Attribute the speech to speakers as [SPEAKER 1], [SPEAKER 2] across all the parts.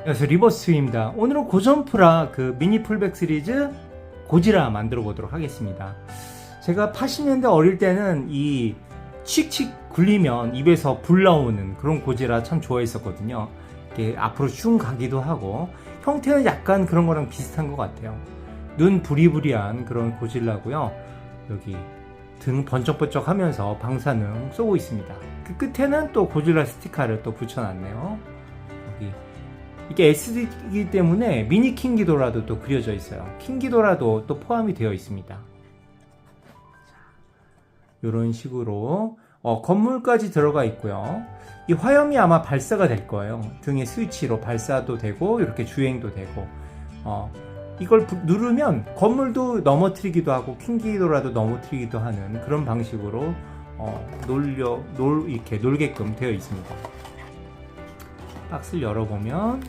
[SPEAKER 1] 안녕하세요 리버스입니다. 오늘은 고점프라 그 미니 풀백 시리즈 고지라 만들어 보도록 하겠습니다. 제가 80년대 어릴 때는 이 칙칙 굴리면 입에서 불 나오는 그런 고지라 참 좋아했었거든요. 이렇게 앞으로 쭉 가기도 하고 형태는 약간 그런 거랑 비슷한 것 같아요. 눈 부리부리한 그런 고질라고요. 여기 등 번쩍번쩍 하면서 방사능 쏘고 있습니다. 그 끝에는 또 고질라 스티커를 또 붙여놨네요 이게 SD이기 때문에 미니 킹기도라도 또 그려져 있어요. 킹기도라도 또 포함이 되어 있습니다. 이런 식으로 어, 건물까지 들어가 있고요. 이 화염이 아마 발사가 될 거예요. 등의 스위치로 발사도 되고 이렇게 주행도 되고 어, 이걸 부- 누르면 건물도 넘어뜨리기도 하고 킹기도라도 넘어뜨리기도 하는 그런 방식으로 어, 놀려 놀 이렇게 놀게끔 되어 있습니다. 박스를 열어보면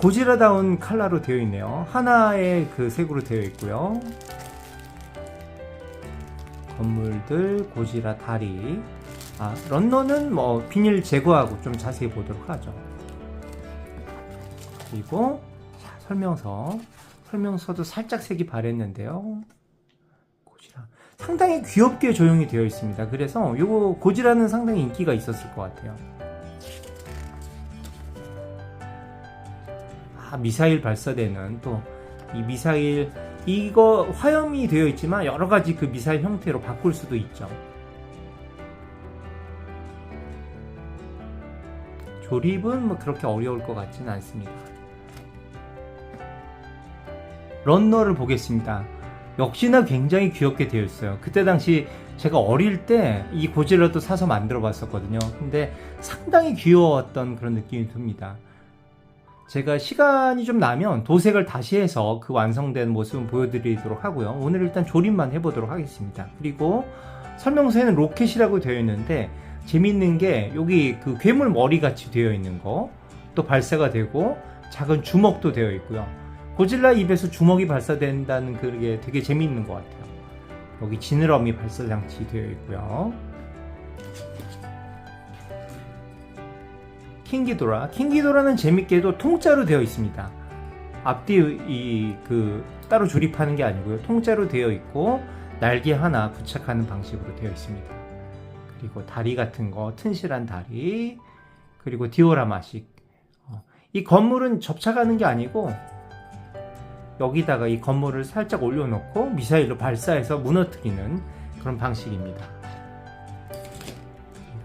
[SPEAKER 1] 고지라다운 칼라로 되어 있네요. 하나의 그 색으로 되어 있고요. 건물들, 고지라 다리. 아, 런너는 뭐 비닐 제거하고 좀 자세히 보도록 하죠. 그리고 자, 설명서. 설명서도 살짝 색이 바랬는데요. 고지라. 상당히 귀엽게 조용히 되어 있습니다. 그래서 요거 고지라는 상당히 인기가 있었을 것 같아요. 아, 미사일 발사되는 또 이 미사일 이거 화염이 되어 있지만 여러 가지 그 미사일 형태로 바꿀 수도 있죠. 조립은 뭐 그렇게 어려울 것 같지는 않습니다. 런너를 보겠습니다. 역시나 굉장히 귀엽게 되어 있어요. 그때 당시 제가 어릴 때 이 고질라도 사서 만들어 봤었거든요. 근데 상당히 귀여웠던 그런 느낌이 듭니다. 제가 시간이 좀 나면 도색을 다시 해서 그 완성된 모습을 보여드리도록 하고요. 오늘 일단 조립만 해보도록 하겠습니다. 그리고 설명서에는 로켓이라고 되어 있는데 재밌는 게 여기 그 괴물 머리 같이 되어 있는 거 또 발사가 되고 작은 주먹도 되어 있고요. 고질라 입에서 주먹이 발사된다는 그게 되게 재밌는 것 같아요. 여기 지느러미 발사 장치 되어 있고요. 킹기도라. 킹기도라는 재밌게도 통짜로 되어 있습니다. 앞뒤 이 그 따로 조립하는 게 아니고요. 통짜로 되어 있고 날개 하나 부착하는 방식으로 되어 있습니다. 그리고 다리 같은 거 튼실한 다리 그리고 디오라마식. 어, 이 건물은 접착하는 게 아니고 여기다가 이 건물을 살짝 올려놓고 미사일로 발사해서 무너뜨리는 그런 방식입니다.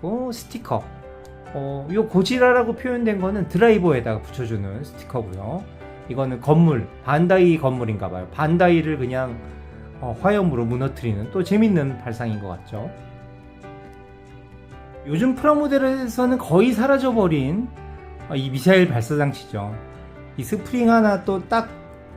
[SPEAKER 1] 그리고 스티커. 어, 요 고지라라고 표현된 거는 드라이버에다가 붙여주는 스티커고요. 이거는 건물, 반다이 건물인가 봐요. 반다이를 그냥 어, 화염으로 무너뜨리는 또 재밌는 발상인 것 같죠. 요즘 프라모델에서는 거의 사라져버린 어, 이 미사일 발사 장치죠. 이 스프링 하나 또 딱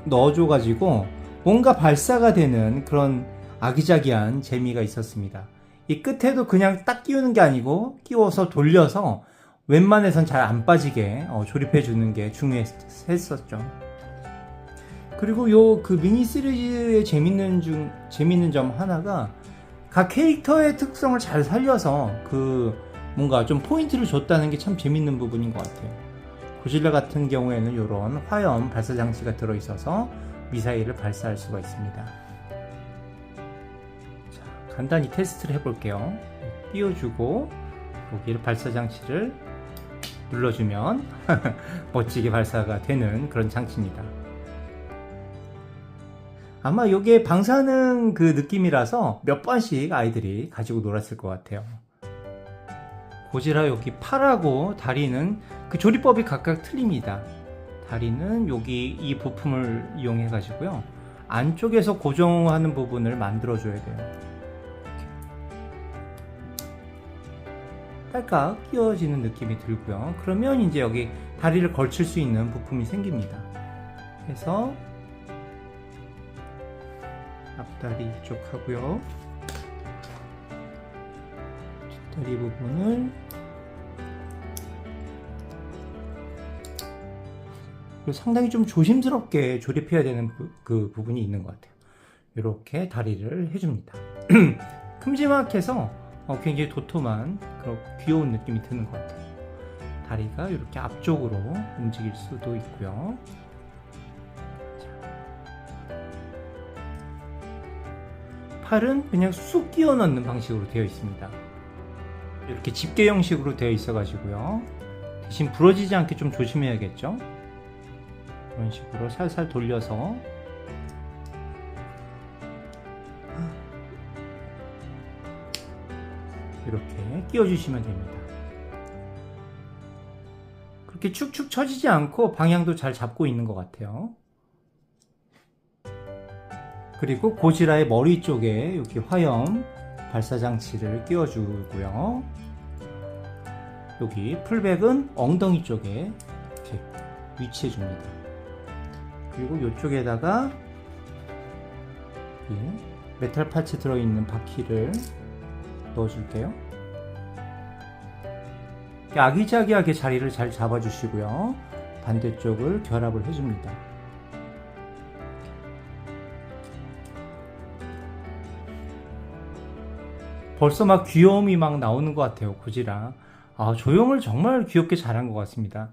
[SPEAKER 1] 넣어줘가지고 뭔가 발사가 되는 그런 아기자기한 재미가 있었습니다. 이 끝에도 그냥 딱 끼우는 게 아니고 끼워서 돌려서 웬만해선 잘 안 빠지게 어, 조립해 주는 게 중요했었죠. 그리고 요 그 미니 시리즈의 재밌는 중 재밌는 점 하나가 각 캐릭터의 특성을 잘 살려서 그 뭔가 좀 포인트를 줬다는 게 참 재밌는 부분인 것 같아요. 고질라 같은 경우에는 이런 화염 발사 장치가 들어 있어서 미사일을 발사할 수가 있습니다. 자, 간단히 테스트를 해볼게요. 띄워주고 여기를 발사 장치를 눌러주면 멋지게 발사가 되는 그런 장치입니다. 아마 이게 방사능 그 느낌이라서 몇 번씩 아이들이 가지고 놀았을 것 같아요. 고지라 여기 팔하고 다리는 그 조리법이 각각 틀립니다. 다리는 여기 이 부품을 이용해 가지고요. 안쪽에서 고정하는 부분을 만들어 줘야 돼요. 딸깍 끼워지는 느낌이 들고요. 그러면 이제 여기 다리를 걸칠 수 있는 부품이 생깁니다. 그래서 앞다리 이쪽 하고요. 뒷다리 부분을 상당히 좀 조심스럽게 조립해야 되는 부, 그 부분이 있는 것 같아요. 이렇게 다리를 해줍니다. 큼지막해서 어, 굉장히 도톰한 그런 귀여운 느낌이 드는 것 같아요. 다리가 이렇게 앞쪽으로 움직일 수도 있고요. 팔은 그냥 쑥 끼워 넣는 방식으로 되어 있습니다. 이렇게 집게 형식으로 되어 있어 가지고요. 대신 부러지지 않게 좀 조심해야겠죠. 이런 식으로 살살 돌려서 이렇게 끼워주시면 됩니다. 그렇게 축축 처지지 않고 방향도 잘 잡고 있는 것 같아요. 그리고 고지라의 머리 쪽에 여기 화염 발사 장치를 끼워주고요. 여기 풀백은 엉덩이 쪽에 이렇게 위치해 줍니다. 그리고 이쪽에다가 이 메탈 파츠 들어있는 바퀴를 넣어줄게요. 아기자기하게 자리를 잘 잡아주시고요. 반대쪽을 결합을 해줍니다. 벌써 막 귀여움이 막 나오는 것 같아요, 고지라. 아, 조형을 정말 귀엽게 잘한 것 같습니다.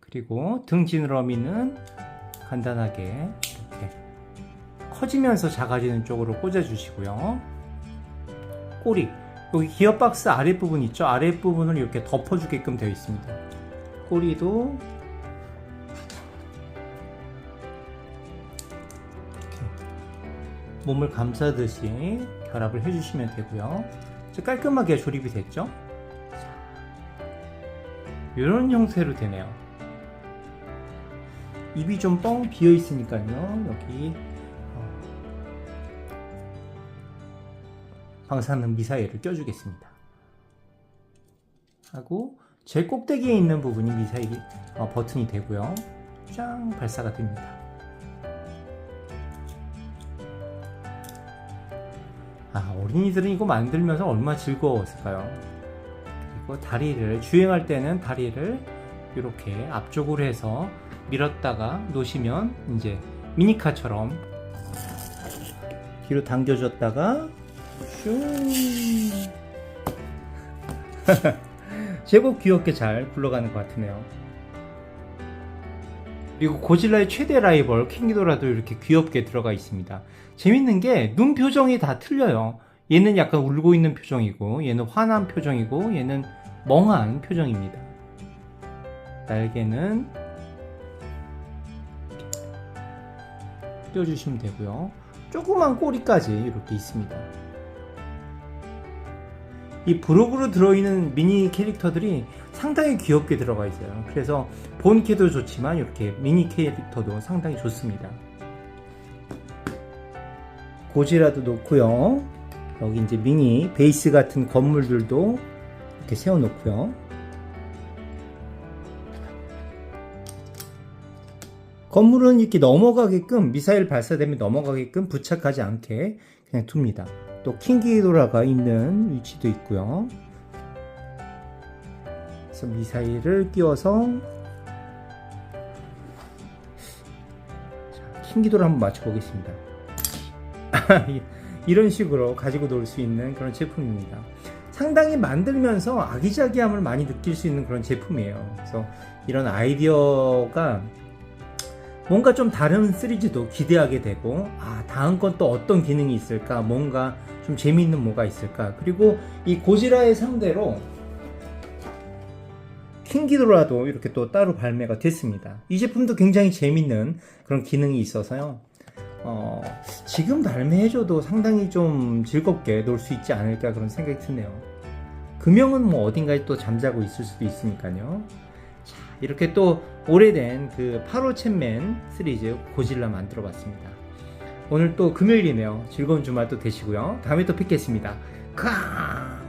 [SPEAKER 1] 그리고 등 지느러미는 간단하게 이렇게 커지면서 작아지는 쪽으로 꽂아주시고요. 꼬리, 여기 기어 박스 아랫부분 있죠? 아랫부분을 이렇게 덮어주게끔 되어 있습니다. 꼬리도 이렇게 몸을 감싸듯이 결합을 해주시면 되고요. 깔끔하게 조립이 됐죠? 이런 형태로 되네요. 입이 좀 뻥 비어 있으니까요. 여기 방사능 미사일을 껴주겠습니다. 하고 제일 꼭대기에 있는 부분이 미사일 어, 버튼이 되고요. 짱 발사가 됩니다. 아, 어린이들은 이거 만들면서 얼마나 즐거웠을까요? 그리고 다리를 주행할 때는 다리를 이렇게 앞쪽으로 해서 밀었다가 놓으시면 이제 미니카처럼 뒤로 당겨줬다가 슝 제법 귀엽게 잘 굴러가는 것 같으네요. 그리고 고질라의 최대 라이벌 킹기도라도 이렇게 귀엽게 들어가 있습니다. 재밌는 게 눈 표정이 다 틀려요. 얘는 약간 울고 있는 표정이고 얘는 화난 표정이고 얘는 멍한 표정입니다. 날개는 띄워주시면 되고요. 조그만 꼬리까지 이렇게 있습니다. 이 브록으로 들어있는 미니 캐릭터들이 상당히 귀엽게 들어가 있어요. 그래서 본캐도 좋지만 이렇게 미니 캐릭터도 상당히 좋습니다. 고지라도 놓고요. 여기 이제 미니 베이스 같은 건물들도 이렇게 세워 놓고요. 건물은 이렇게 넘어가게끔 미사일 발사되면 넘어가게끔 부착하지 않게 그냥 둡니다. 또 킹기도라가 있는 위치도 있고요. 그래서 미사일을 띄워서 자, 킹기도를 한번 맞춰보겠습니다. 이런 식으로 가지고 놀 수 있는 그런 제품입니다. 상당히 만들면서 아기자기함을 많이 느낄 수 있는 그런 제품이에요. 그래서 이런 아이디어가 뭔가 좀 다른 시리즈도 기대하게 되고 아 다음 건 또 어떤 기능이 있을까? 뭔가 좀 재미있는 뭐가 있을까? 그리고 이 고지라의 상대로 킹기도라도 이렇게 또 따로 발매가 됐습니다. 이 제품도 굉장히 재밌는 그런 기능이 있어서요. 어, 지금 발매해줘도 상당히 좀 즐겁게 놀 수 있지 않을까 그런 생각이 드네요. 금형은 뭐 어딘가에 또 잠자고 있을 수도 있으니까요. 자, 이렇게 또 오래된 그 8호 챗맨 시리즈 고질라 만들어 봤습니다. 오늘 또 금요일이네요. 즐거운 주말 또 되시고요. 다음에 또 뵙겠습니다. 카